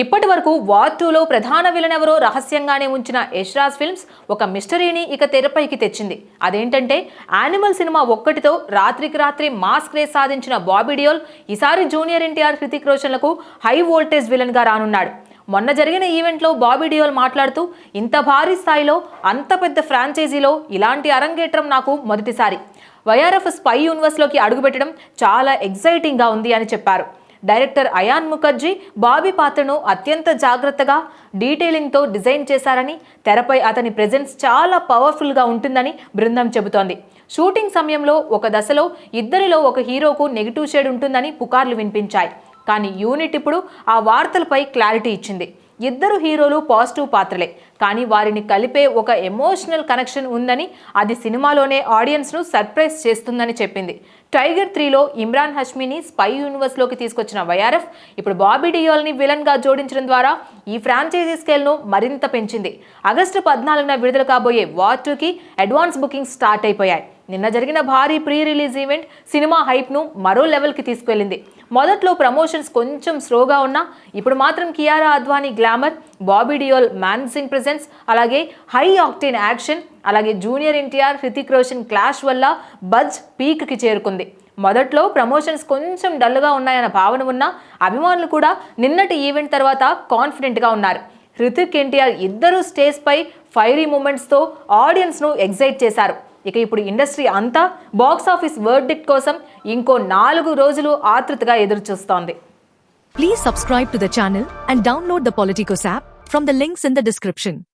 ఇప్పటి వరకు వార్ టూలో ప్రధాన విలన్ ఎవరో రహస్యంగానే ఉంచిన యశ్రాజ్ ఫిల్మ్స్ ఒక మిస్టరీని ఇక తెరపైకి తెచ్చింది. అదేంటంటే యానిమల్ సినిమా ఒక్కటితో రాత్రికి రాత్రి మాస్ క్రేజ్ సాధించిన బాబీడియోల్ ఈసారి జూనియర్ ఎన్టీఆర్ హృతిక్ రోషన్లకు హై వోల్టేజ్ విలన్గా రానున్నాడు. మొన్న జరిగిన ఈవెంట్లో బాబీ డియోల్ మాట్లాడుతూ ఇంత భారీ స్థాయిలో అంత పెద్ద ఫ్రాంచైజీలో ఇలాంటి అరంగేట్రం నాకు మొదటిసారి. వైఆర్ఎఫ్ స్పై యూనివర్స్లోకి అడుగుపెట్టడం చాలా ఎగ్జైటింగ్గా ఉంది అని చెప్పారు. డైరెక్టర్ అయాన్ ముఖర్జీ బాబీ పాత్రను అత్యంత జాగ్రత్తగా డీటెయిలింగ్తో డిజైన్ చేశారని తెరపై అతని ప్రెజెన్స్ చాలా పవర్ఫుల్గా ఉంటుందని బృందం చెబుతోంది. షూటింగ్ సమయంలో ఒక దశలో ఇద్దరిలో ఒక హీరోకు నెగిటివ్ షేడ్ ఉంటుందని పుకార్లు వినిపించాయి. కానీ యూనిట్ ఇప్పుడు ఆ వార్తలపై క్లారిటీ ఇచ్చింది. ఇద్దరు హీరోలు పాజిటివ్ పాత్రలే. కానీ వారిని కలిపే ఒక ఎమోషనల్ కనెక్షన్ ఉందని అది సినిమాలోనే ఆడియన్స్ను సర్ప్రైజ్ చేస్తుందని చెప్పింది. టైగర్ త్రీలో ఇమ్రాన్ హష్మీని స్పై యూనివర్స్లోకి తీసుకొచ్చిన వైఆర్ఎఫ్ ఇప్పుడు బాబీ డియోల్ని విలన్గా జోడించడం ద్వారా ఈ ఫ్రాంచైజీ స్కేల్ను మరింత పెంచింది. ఆగస్టు పద్నాలుగున విడుదల కాబోయే వార్ టూకి అడ్వాన్స్ బుకింగ్ స్టార్ట్ అయిపోయాయి. నిన్న జరిగిన భారీ ప్రీ రిలీజ్ ఈవెంట్ సినిమా హైప్ను మరో లెవెల్కి తీసుకెళ్ళింది. మొదట్లో ప్రమోషన్స్ కొంచెం స్లోగా ఉన్నా ఇప్పుడు మాత్రం Kiara Advani glamour Bobby Deol menacing presence అలాగే హై ఆక్టేన్ యాక్షన్ అలాగే జూనియర్ ఎన్టీఆర్ హృతిక్ రోషన్ క్లాష్ వల్ల బజ్ పీక్కి చేరుకుంది. మొదట్లో ప్రమోషన్స్ కొంచెం డల్గా ఉన్నాయన్న భావన ఉన్న అభిమానులు కూడా నిన్నటి ఈవెంట్ తర్వాత కాన్ఫిడెంట్గా ఉన్నారు. హృతిక్ ఎన్టీఆర్ ఇద్దరు స్టేజ్పై ఫైరీ మూమెంట్స్తో ఆడియన్స్ను ఎగ్జైట్ చేశారు. ఇక ఇప్పుడు ఇండస్ట్రీ అంతా బాక్స్ ఆఫీస్ వర్డిక్ట్ కోసం ఇంకో నాలుగు రోజులు ఆతృతగా ఎదురు చూస్తోంది please subscribe to the and download the Politicos app from the links in the description